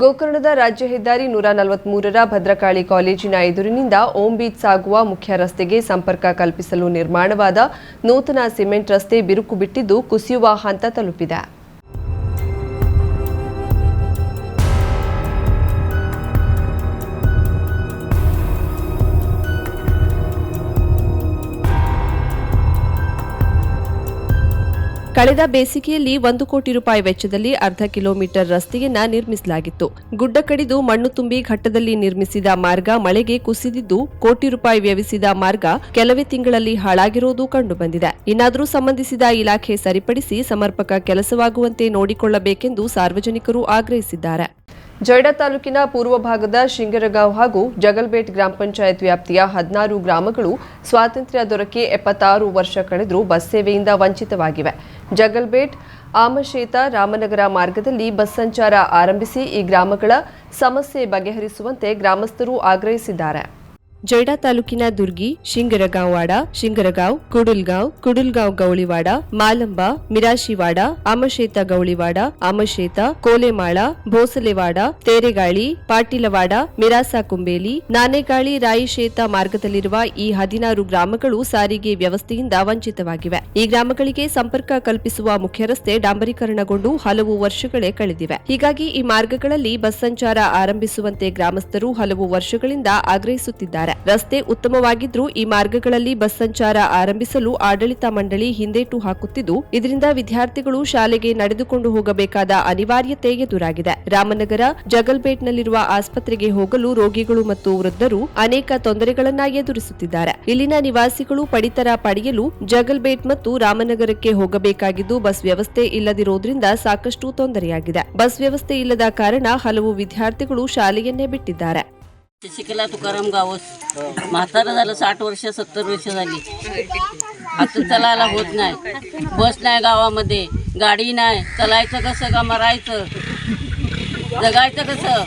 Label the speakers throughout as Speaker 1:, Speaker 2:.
Speaker 1: ಗೋಕರ್ಣದ ರಾಜ್ಯ ಹೆದ್ದಾರಿ ನೂರ ನಲವತ್ಮೂರರ ಭದ್ರಕಾಳಿ ಕಾಲೇಜಿನ ಎದುರಿನಿಂದ ಓಂ ಬೀಚ್ ಸಾಗುವ ಮುಖ್ಯ ರಸ್ತೆಗೆ ಸಂಪರ್ಕ ಕಲ್ಪಿಸಲು ನಿರ್ಮಾಣವಾದ ನೂತನ ಸಿಮೆಂಟ್ ರಸ್ತೆ ಬಿರುಕು ಬಿಟ್ಟಿದ್ದು ಕುಸಿಯುವ ಹಂತ ತಲುಪಿದೆ. ಕಳೆದ ಬೇಸಿಗೆಯಲ್ಲಿ ಒಂದು ಕೋಟಿ ರೂಪಾಯಿ ವೆಚ್ಚದಲ್ಲಿ ಅರ್ಧ ಕಿಲೋಮೀಟರ್ ರಸ್ತೆಯನ್ನ ನಿರ್ಮಿಸಲಾಗಿತ್ತು. ಗುಡ್ಡ ಕಡಿದು ಮಣ್ಣು ತುಂಬಿ ಘಟ್ಟದಲ್ಲಿ ನಿರ್ಮಿಸಿದ ಮಾರ್ಗ ಮಳೆಗೆ ಕುಸಿದಿದ್ದು ಕೋಟಿ ರೂಪಾಯಿ ವ್ಯವಿಸಿದ ಮಾರ್ಗ ಕೆಲವೇ ತಿಂಗಳಲ್ಲಿ ಹಾಳಾಗಿರುವುದು ಕಂಡುಬಂದಿದೆ. ಇನ್ನಾದರೂ ಸಂಬಂಧಿಸಿದ ಇಲಾಖೆ ಸರಿಪಡಿಸಿ ಸಮರ್ಪಕ ಕೆಲಸವಾಗುವಂತೆ ನೋಡಿಕೊಳ್ಳಬೇಕೆಂದು ಸಾರ್ವಜನಿಕರು ಆಗ್ರಹಿಸಿದ್ದಾರೆ. ಜೊಯ್ಡಾ ತಾಲೂಕಿನ ಪೂರ್ವ ಭಾಗದ ಶಿಂಗರಗಾಂವ್ ಹಾಗೂ ಜಗಲ್ಬೇಟ್ ಗ್ರಾಮ ಪಂಚಾಯತ್ ವ್ಯಾಪ್ತಿಯ ಹದಿನಾರು ಗ್ರಾಮಗಳು ಸ್ವಾತಂತ್ರ್ಯ ದೊರಕಿ ಎಪ್ಪತ್ತಾರು ವರ್ಷ ಕಳೆದರೂ ಬಸ್ ಸೇವೆಯಿಂದ ವಂಚಿತವಾಗಿವೆ. ಜಗಲ್ಬೇಟ್ ಆಮಶೇತ, ರಾಮನಗರ ಮಾರ್ಗದಲ್ಲಿ ಬಸ್ ಸಂಚಾರ ಆರಂಭಿಸಿ ಈ ಗ್ರಾಮಗಳ ಸಮಸ್ಯೆ ಬಗೆಹರಿಸುವಂತೆ ಗ್ರಾಮಸ್ಥರು ಆಗ್ರಹಿಸಿದ್ದಾರೆ. ಜೈಡಾ ತಾಲೂಕಿನ ದುರ್ಗಿ, ಶಿಂಗರಗಾಂವಾಡ, ಶಿಂಗರಗಾಂವ್, ಕುಡುಲ್ಗಾಂವ್ ಕುಡುಲ್ಗಾಂವ್ ಗೌಳಿವಾಡ, ಮಾಲಂಬ, ಮಿರಾಶಿವಾಡ ಅಮಶೇತ ಗೌಳಿವಾಡ ಅಮಶೇತ ಕೋಲೆಮಾಳ, ಭೋಸಲೆವಾಡ, ತೇರೆಗಾಳಿ, ಪಾಟೀಲವಾಡ, ಮಿರಾಸಾ ಕುಂಬೇಲಿ, ನಾನೆಗಾಳಿ, ರಾಯಿಶೇತ ಮಾರ್ಗದಲ್ಲಿರುವ ಈ ಹದಿನಾರು ಗ್ರಾಮಗಳು ಸಾರಿಗೆ ವ್ಯವಸ್ಥೆಯಿಂದ ವಂಚಿತವಾಗಿವೆ. ಈ ಗ್ರಾಮಗಳಿಗೆ ಸಂಪರ್ಕ ಕಲ್ಪಿಸುವ ಮುಖ್ಯ ರಸ್ತೆ ಡಾಂಬರೀಕರಣಗೊಂಡು ಹಲವು ವರ್ಷಗಳೇ ಕಳೆದಿವೆ. ಹೀಗಾಗಿ ಈ ಮಾರ್ಗಗಳಲ್ಲಿ ಬಸ್ ಸಂಚಾರ ಆರಂಭಿಸುವಂತೆ ಗ್ರಾಮಸ್ಥರು ಹಲವು ವರ್ಷಗಳಿಂದ ಆಗ್ರಹಿಸುತ್ತಿದ್ದಾರೆ. ರಸ್ತೆ ಉತ್ತಮವಾಗಿದ್ರೂ ಈ ಮಾರ್ಗಗಳಲ್ಲಿ ಬಸ್ ಸಂಚಾರ ಆರಂಭಿಸಲು ಆಡಳಿತ ಮಂಡಳಿ ಹಿಂದೇಟು ಹಾಕುತ್ತಿದ್ದು, ಇದರಿಂದ ವಿದ್ಯಾರ್ಥಿಗಳು ಶಾಲೆಗೆ ನಡೆದುಕೊಂಡು ಹೋಗಬೇಕಾದ ಅನಿವಾರ್ಯತೆ ಎದುರಾಗಿದೆ. ರಾಮನಗರ ಜಗಲ್ಬೇಟ್ನಲ್ಲಿರುವ ಆಸ್ಪತ್ರೆಗೆ ಹೋಗಲು ರೋಗಿಗಳು ಮತ್ತು ವೃದ್ಧರು ಅನೇಕ ತೊಂದರೆಗಳನ್ನ ಎದುರಿಸುತ್ತಿದ್ದಾರೆ. ಇಲ್ಲಿನ ನಿವಾಸಿಗಳು ಪಡಿತರ ಪಡೆಯಲು ಜಗಲ್ಬೇಟ್ ಮತ್ತು ರಾಮನಗರಕ್ಕೆ ಹೋಗಬೇಕಾಗಿದ್ದು, ಬಸ್ ವ್ಯವಸ್ಥೆ ಇಲ್ಲದಿರುವುದರಿಂದ ಸಾಕಷ್ಟು ತೊಂದರೆಯಾಗಿದೆ. ಬಸ್ ವ್ಯವಸ್ಥೆ ಇಲ್ಲದ ಕಾರಣ ಹಲವು ವಿದ್ಯಾರ್ಥಿಗಳು ಶಾಲೆಯನ್ನೇ ಬಿಟ್ಟಿದ್ದಾರೆ.
Speaker 2: शिकला तुकाराम गावस. म्हातारं झालं साठ वर्ष सत्तर वर्ष झाली. आता चलायला होत नाही. बस नाही गावामध्ये गाडी नाही. चलायचं कसं का मरायचं? जगायचं कसं?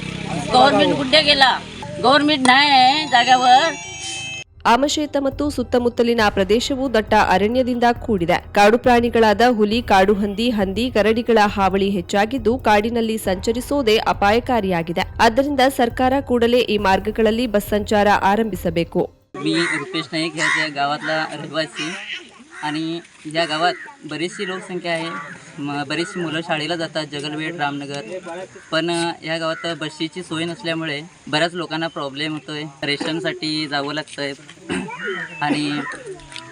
Speaker 2: गव्हर्नमेंट कुठे गेला? गव्हर्नमेंट नाही आहे जाग्यावर
Speaker 1: ಆಮಶೇತ ಮತ್ತು ಸುತ್ತಮುತ್ತಲಿನ ಪ್ರದೇಶವು ದಟ್ಟ ಅರಣ್ಯದಿಂದ ಕೂಡಿದೆ ಕಾಡು ಪ್ರಾಣಿಗಳಾದ ಹುಲಿ ಕಾಡು ಹಂದಿ ಹಂದಿ ಕರಡಿಗಳ ಹಾವಳಿ ಹೆಚ್ಚಾಗಿದ್ದು ಕಾಡಿನಲ್ಲಿ ಸಂಚರಿಸೋದೇ ಅಪಾಯಕಾರಿಯಾಗಿದೆ ಆದ್ದರಿಂದ ಸರ್ಕಾರ ಕೂಡಲೇ ಈ ಮಾರ್ಗಗಳಲ್ಲಿ ಬಸ್ ಸಂಚಾರ ಆರಂಭಿಸಬೇಕು
Speaker 2: मी रुपेश नाईक ह्या गावातला रहिवासी आणि या गावात बरीचशी लोकसंख्या आहे म बरीचशी मुलं शाळेला जातात जगलवेट रामनगर. पण या गावात बसची सोय नसल्यामुळे बऱ्याच लोकांना प्रॉब्लेम होतो आहे रेशनसाठी जावं लागतं आहे आणि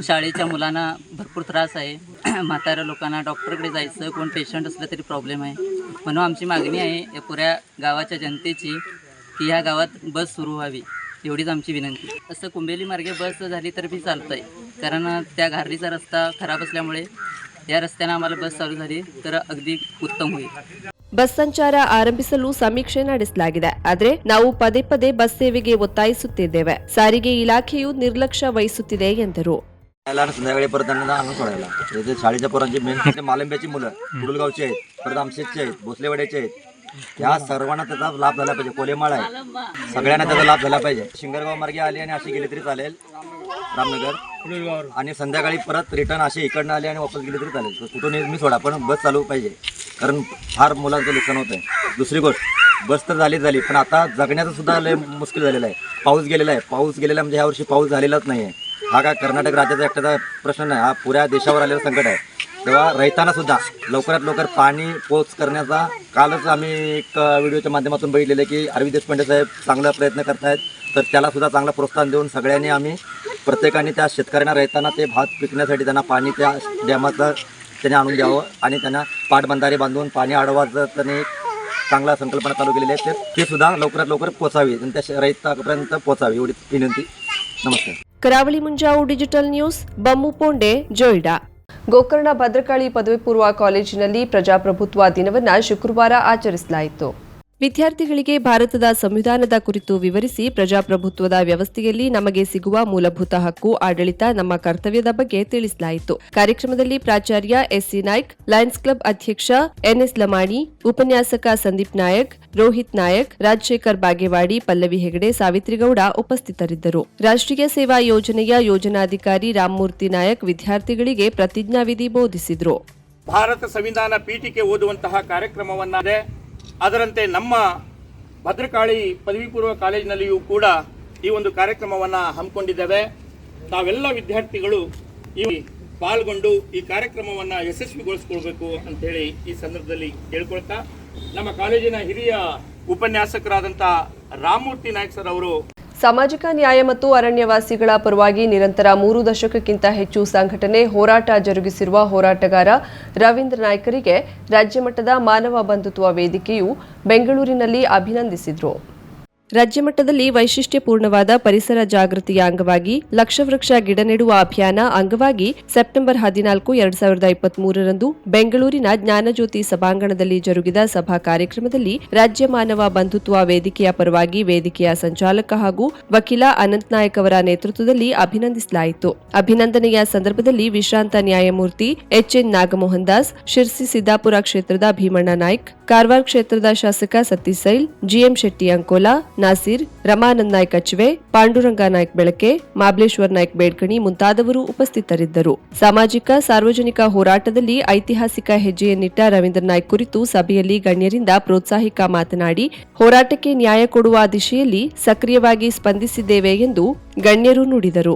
Speaker 2: शाळेच्या मुलांना भरपूर त्रास आहे. म्हाताऱ्या लोकांना डॉक्टरकडे जायचं कोण पेशंट असलं तरी प्रॉब्लेम आहे. म्हणून आमची मागणी आहे या पुऱ्या गावाच्या जनतेची की ह्या गावात बस सुरू व्हावी. एवढीच आमची विनंती असं कुंबेली मार्गे बस झाली तर बी चालतं आहे कारण त्या घारणीचा रस्ता खराब असल्यामुळे या रस्त्यानं आम्हाला बस चालू झाली तर अगदी उत्तम होईल
Speaker 1: ಬಸ್ ಸಂಚಾರ ಆರಂಭಿಸಲು ಸಮೀಕ್ಷೆ ನಡೆಸಲಾಗಿದೆ ಆದರೆ ನಾವು ಪದೇ ಪದೇ ಬಸ್ ಸೇವೆಗೆ ಒತ್ತಾಯಿಸುತ್ತಿದ್ದೇವೆ ಸಾರಿಗೆ ಇಲಾಖೆಯು ನಿರ್ಲಕ್ಷ್ಯ ವಹಿಸುತ್ತಿದೆ ಎಂದರು
Speaker 3: यायला आणि संध्याकाळी परत त्यांना आणून सोडायला इथे शाळेच्या पोरांची मेन मालंब्याची मुलं कुडलगावची आहेत परत आमशेचे आहेत भोसलेवाड्याचे आहेत ह्या सर्वांना त्याचा लाभ झाला पाहिजे. कोलेमाळ आहे. सगळ्यांना त्याचा लाभ झाला पाहिजे. शिंगरगाव मार्गे आली आणि अशी गेली तरी चालेल. रामनगर. आणि संध्याकाळी परत रिटर्न असे इकडनं आले आणि वापस गेले तरी चालेल. तर कुठून मी सोडा पण बस चालू पाहिजे. कारण फार मुलांचं नुकसान होत आहे दुसरी गोष्ट बस तर झाली झाली पण आता जगण्याचं सुद्धा लय मुश्किल झालेलं आहे. पाऊस गेलेला आहे. पाऊस गेलेला म्हणजे ह्या वर्षी पाऊस झालेलाच नाही आहे हा काय कर्नाटक राज्याचा एकट्याचा प्रश्न नाही. हा पुऱ्या देशावर आलेला संकट आहे. तेव्हा रहिताना सुद्धा लवकरात लवकर पाणी पोच करण्याचा कालच आम्ही एक व्हिडिओच्या माध्यमातून बघितलेलं की अरविंद देशपांडे साहेब चांगला प्रयत्न करत आहेत तर त्याला सुद्धा चांगला प्रोत्साहन देऊन सगळ्यांनी आम्ही प्रत्येकाने त्या शेतकऱ्यांना रहिताना ते भात पिकण्यासाठी त्यांना पाणी त्या डॅमाचं त्यांनी आणून द्यावं आणि त्यांना पाटबंधारे बांधून पाणी अडवायचं त्यांनी चांगला संकल्पना चालू केलेली आहे. तर ती सुद्धा लवकरात लवकर पोचावी आणि त्या रहितापर्यंत पोचावी एवढी विनंती. नमस्कार.
Speaker 1: करावली मुंजाऊ डिजिटल न्यूज बम्बू पोंडे जोईडा. ಗೋಕರ್ಣ ಭದ್ರಕಾಳಿ ಪದವಿ ಪೂರ್ವ ಕಾಲೇಜಿನಲ್ಲಿ ಪ್ರಜಾಪ್ರಭುತ್ವ ದಿನವನ್ನು ಶುಕ್ರವಾರ ಆಚರಿಸಲಾಯಿತು. ವಿದ್ಯಾರ್ಥಿಗಳಿಗೆ ಭಾರತದ ಸಂವಿಧಾನದ ಕುರಿತು ವಿವರಿಸಿ ಪ್ರಜಾಪ್ರಭುತ್ವದ ವ್ಯವಸ್ಥೆಯಲ್ಲಿ ನಮಗೆ ಸಿಗುವ ಮೂಲಭೂತ ಹಕ್ಕು ಆಡಳಿತ ನಮ್ಮ ಕರ್ತವ್ಯದ ಬಗ್ಗೆ ತಿಳಿಸಲಾಯಿತು. ಕಾರ್ಯಕ್ರಮದಲ್ಲಿ ಪ್ರಾಚಾರ್ಯ ಎಸ್ಸಿ ನಾಯ್ಕ್, ಲಯನ್ಸ್ ಕ್ಲಬ್ ಅಧ್ಯಕ್ಷ ಎನ್ಎಸ್ ಲಮಾಣಿ, ಉಪನ್ಯಾಸಕ ಸಂದೀಪ್ ನಾಯಕ್, ರೋಹಿತ್ ನಾಯಕ್, ರಾಜಶೇಖರ್ ಬಾಗೇವಾಡಿ, ಪಲ್ಲವಿ ಹೆಗಡೆ, ಸಾವಿತ್ರಿಗೌಡ ಉಪಸ್ಥಿತರಿದ್ದರು. ರಾಷ್ಟ್ರೀಯ ಸೇವಾ ಯೋಜನೆಯ ಯೋಜನಾಧಿಕಾರಿ ರಾಮಮೂರ್ತಿ ನಾಯಕ್ ವಿದ್ಯಾರ್ಥಿಗಳಿಗೆ ಪ್ರತಿಜ್ಞಾವಿಧಿ ಬೋಧಿಸಿದರು.
Speaker 4: ಭಾರತ ಸಂವಿಧಾನ ಪೀಠಿಕೆ ಓದುವಂತಹ ಕಾರ್ಯಕ್ರಮವನ್ನಾದೆ ಅದರಂತೆ ನಮ್ಮ ಭದ್ರಕಾಳಿ ಪದವಿ ಪೂರ್ವ ಕಾಲೇಜಿನಲ್ಲಿಯೂ ಕೂಡ ಈ ಒಂದು ಕಾರ್ಯಕ್ರಮವನ್ನು ಹಮ್ಮಿಕೊಂಡಿದ್ದೇವೆ. ತಾವೆಲ್ಲ ವಿದ್ಯಾರ್ಥಿಗಳು ಈ ಪಾಲ್ಗೊಂಡು ಈ ಕಾರ್ಯಕ್ರಮವನ್ನು ಯಶಸ್ವಿಗೊಳಿಸ್ಕೊಳ್ಬೇಕು ಅಂತೇಳಿ ಈ ಸಂದರ್ಭದಲ್ಲಿ ಕೇಳ್ಕೊಳ್ತಾ, ನಮ್ಮ ಕಾಲೇಜಿನ ಹಿರಿಯ ಉಪನ್ಯಾಸಕರಾದಂಥ ರಾಮಮೂರ್ತಿ ನಾಯಕ್ ಸರ್ ಅವರು
Speaker 5: ಸಾಮಾಜಿಕ ನ್ಯಾಯ ಮತ್ತು ಅರಣ್ಯವಾಸಿಗಳ ಪರವಾಗಿ ನಿರಂತರ ಮೂರು ದಶಕಕ್ಕಿಂತ ಹೆಚ್ಚು ಸಂಘಟನೆ ಹೋರಾಟ ಜರುಗಿಸಿರುವ ಹೋರಾಟಗಾರ ರವೀಂದ್ರ ನಾಯ್ಕರಿಗೆ ರಾಜ್ಯಮಟ್ಟದ ಮಾನವ ಬಂಧುತ್ವ ವೇದಿಕೆಯು ಬೆಂಗಳೂರಿನಲ್ಲಿ ಅಭಿನಂದಿಸಿದ್ರು. ರಾಜ್ಯಮಟ್ಟದಲ್ಲಿ ವೈಶಿಷ್ಟ್ಯಪೂರ್ಣವಾದ ಪರಿಸರ ಜಾಗೃತಿಯ ಅಂಗವಾಗಿ ಲಕ್ಷ ವೃಕ್ಷ ಗಿಡ ನೆಡುವ ಅಭಿಯಾನ ಅಂಗವಾಗಿ ಸೆಪ್ಟೆಂಬರ್ ಹದಿನಾಲ್ಕು, ಎರಡ್ ಸಾವಿರದ ಇಪ್ಪತ್ಮೂರರಂದು ಬೆಂಗಳೂರಿನ ಜ್ಞಾನಜ್ಯೋತಿ ಸಭಾಂಗಣದಲ್ಲಿ ಜರುಗಿದ ಸಭಾ ಕಾರ್ಯಕ್ರಮದಲ್ಲಿ ರಾಜ್ಯ ಮಾನವ ಬಂಧುತ್ವ ವೇದಿಕೆಯ ಪರವಾಗಿ ವೇದಿಕೆಯ ಸಂಚಾಲಕ ಹಾಗೂ ವಕೀಲ ಅನಂತ್ ನಾಯಕ್ ಅವರ ನೇತೃತ್ವದಲ್ಲಿ ಅಭಿನಂದಿಸಲಾಯಿತು. ಅಭಿನಂದನೆಯ ಸಂದರ್ಭದಲ್ಲಿ ವಿಶ್ರಾಂತ ನ್ಯಾಯಮೂರ್ತಿ ಎಚ್ಎನ್ ನಾಗಮೋಹನ್ ದಾಸ್ ಶಿರ್ಸಿ ಸಿದ್ದಾಪುರ ಕ್ಷೇತ್ರದ ಭೀಮಣ್ಣ ನಾಯ್ಕ್, ಕಾರವಾರ ಕ್ಷೇತ್ರದ ಶಾಸಕ ಸತೀಸೈಲ್ ಜಿಎಂ ಶೆಟ್ಟಿ ಅಂಕೋಲಾ ನಾಸೀರ್, ರಮಾನಂದ್ ನಾಯ್ಕ ಅಚ್ವೆ, ಪಾಂಡುರಂಗ ನಾಯ್ಕ್ ಬೆಳಕೆ, ಮಾಬ್ಲೇಶ್ವರ್ ನಾಯ್ಕ್ ಬೇಡ್ಕಣಿ ಮುಂತಾದವರು ಉಪಸ್ಥಿತರಿದ್ದರು. ಸಾಮಾಜಿಕ, ಸಾರ್ವಜನಿಕ ಹೋರಾಟದಲ್ಲಿ ಐತಿಹಾಸಿಕ ಹೆಜ್ಜೆಯನ್ನಿಟ್ಟ ರವೀಂದ್ರ ನಾಯ್ಕ ಕುರಿತು ಸಭೆಯಲ್ಲಿ ಗಣ್ಯರಿಂದ ಪ್ರೋತ್ಸಾಹಿಕ ಮಾತನಾಡಿ, ಹೋರಾಟಕ್ಕೆ ನ್ಯಾಯ ಕೊಡುವ ದಿಶೆಯಲ್ಲಿ ಸಕ್ರಿಯವಾಗಿ ಸ್ಪಂದಿಸಿದ್ದೇವೆ ಎಂದು ಗಣ್ಯರು ನುಡಿದರು.